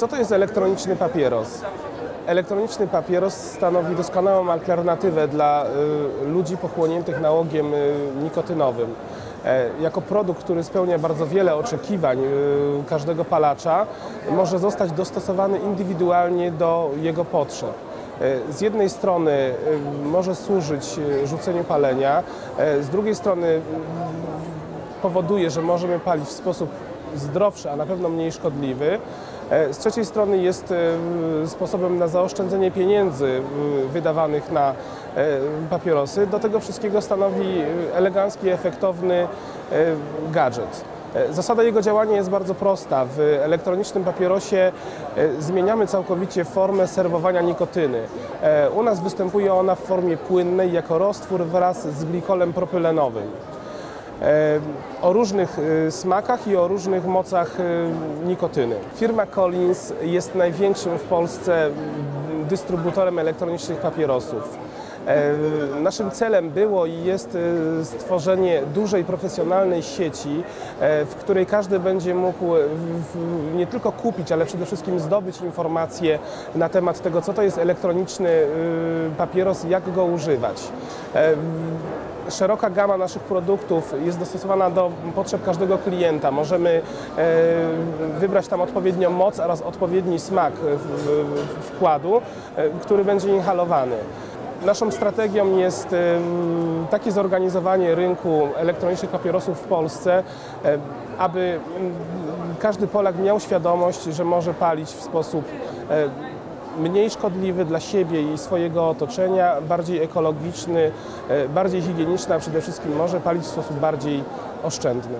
Co to jest elektroniczny papieros? Elektroniczny papieros stanowi doskonałą alternatywę dla y, ludzi pochłoniętych nałogiem y, nikotynowym. E, Jako produkt, który spełnia bardzo wiele oczekiwań y, każdego palacza, może zostać dostosowany indywidualnie do jego potrzeb. E, Z jednej strony może służyć rzuceniu palenia, e, z drugiej strony powoduje, że możemy palić w sposób zdrowszy, a na pewno mniej szkodliwy. E, Z trzeciej strony jest e, sposobem na zaoszczędzenie pieniędzy e, wydawanych na papierosy. Do tego wszystkiego stanowi elegancki, efektowny gadżet. Zasada jego działania jest bardzo prosta. W elektronicznym papierosie zmieniamy całkowicie formę serwowania nikotyny. U nas występuje ona w formie płynnej jako roztwór wraz z glikolem propylenowym. E, o różnych e, smakach i o różnych mocach e, nikotyny. Firma Collins jest największym w Polsce dystrybutorem elektronicznych papierosów. Naszym celem było i jest stworzenie dużej, profesjonalnej sieci, w której każdy będzie mógł nie tylko kupić, ale przede wszystkim zdobyć informacje na temat tego, co to jest elektroniczny e, papieros i jak go używać. Szeroka gama naszych produktów jest dostosowana do potrzeb każdego klienta. Możemy e, wybrać tam odpowiednią moc oraz odpowiedni smak wkładu, e, który będzie inhalowany. Naszą strategią jest takie zorganizowanie rynku elektronicznych papierosów w Polsce, e, aby każdy Polak miał świadomość, że może palić w sposób mniej szkodliwy dla siebie i swojego otoczenia, bardziej ekologiczny, e, bardziej higieniczny, a przede wszystkim może palić w sposób bardziej oszczędny.